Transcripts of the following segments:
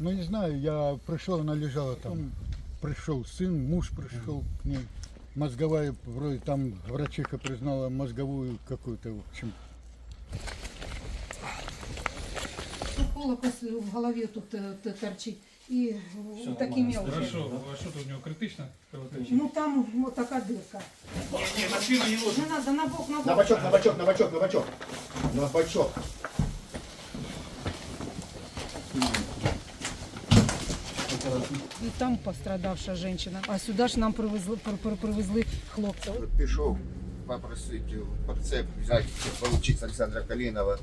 Ну не знаю, я пришел, она лежала там. Пришел сын, муж пришел к ней. Мозговая, вроде там врачиха признала мозговую какую-то, в общем. Осколок ось в голові тут е, т- торчить. І Все такі нормально. мелкі. Хорошо, а що тут у нього критична кровотеча? Ну там вот така дирка. Ні, на спину не ложить. Не надо, на бок, на бок. На бачок, на бачок, на бачок, на бачок. На бачок. І там пострадавша жінка. А сюди ж нам привезли, при- при- привезли хлопців. Пішов попросити прицеп взяти, отримати Олександра Калінова,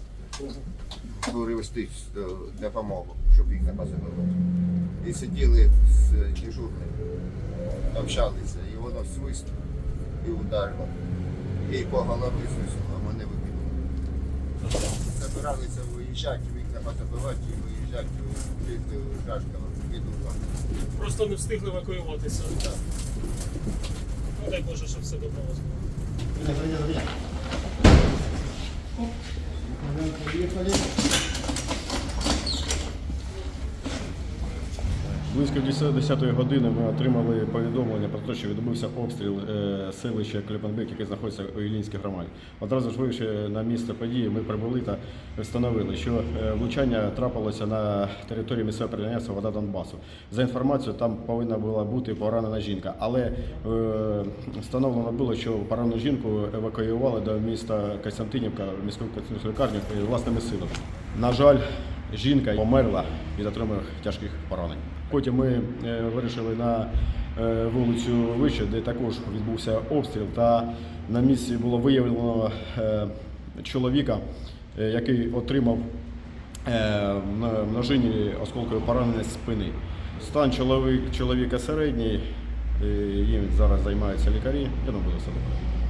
привезти е, допомогу, щоб їх не позабили. І сиділи з дежурним, общалися, і воно свист і ударило. Їй по голові свиснуло, а мене. Забиралися виїжджати, вікна позабивати і виїжджати під Жашкова, під Урбан. Просто не встигли евакуюватися. Ну дай Боже, щоб все добре було. вас Близько 10 години ми отримали повідомлення про те, що відбувся обстріл е, селища Клепанбек, яке знаходиться у Іллінській громаді. Одразу ж вийшли на місце події, ми прибули та встановили, що е, влучання трапилося на території місцевого підприємства Вода Донбасу. За інформацією, там повинна була бути поранена жінка, але е, встановлено було, що поранену жінку евакуювали до міста Костянтинівка, міської е, власними силами. На жаль, жінка померла від отриманих тяжких поранень. Потім ми е, вирішили на е, вулицю вище, де також відбувся обстріл, та на місці було виявлено е, чоловіка, який отримав мно- множинні осколкові поранення спини. Стан чоловік, чоловіка середній, їм зараз займаються лікарі. Я думаю, буде все добре.